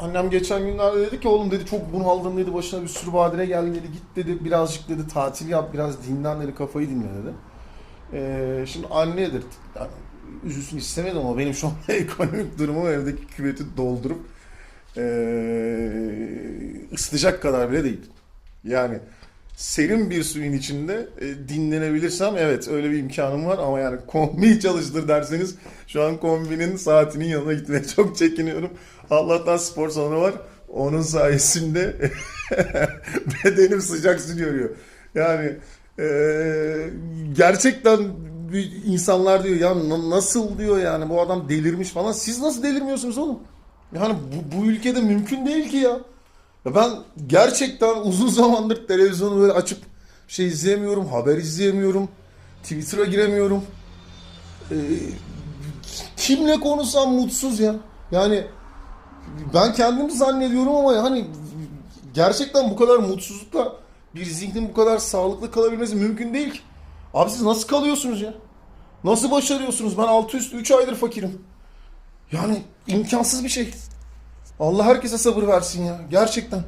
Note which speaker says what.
Speaker 1: Annem geçen günlerde dedi ki oğlum dedi çok bunaldın dedi başına bir sürü badire geldi dedi git dedi birazcık dedi tatil yap biraz dinlen dedi kafayı dinle dedi. Ee, şimdi annedir yani, üzülsün istemedim ama benim şu an ekonomik durumum evdeki küveti doldurup ee, ısıtacak kadar bile değil. Yani serin bir suyun içinde e, dinlenebilirsem evet öyle bir imkanım var ama yani kombi çalıştır derseniz şu an kombinin saatinin yanına gitmeye çok çekiniyorum. Allah'tan spor salonu var. Onun sayesinde bedenim sıcak su görüyor. Yani e, gerçekten insanlar diyor ya na- nasıl diyor yani bu adam delirmiş falan. Siz nasıl delirmiyorsunuz oğlum? Yani bu, bu ülkede mümkün değil ki ya. Ya ben gerçekten uzun zamandır televizyonu böyle açıp şey izleyemiyorum, haber izleyemiyorum, Twitter'a giremiyorum. Ee, kimle konuşsam mutsuz ya. Yani ben kendimi zannediyorum ama hani gerçekten bu kadar mutsuzlukla bir zihnin bu kadar sağlıklı kalabilmesi mümkün değil ki. Abi siz nasıl kalıyorsunuz ya? Nasıl başarıyorsunuz? Ben altı üstü 3 aydır fakirim. Yani imkansız bir şey. Allah herkese sabır versin ya. Gerçekten.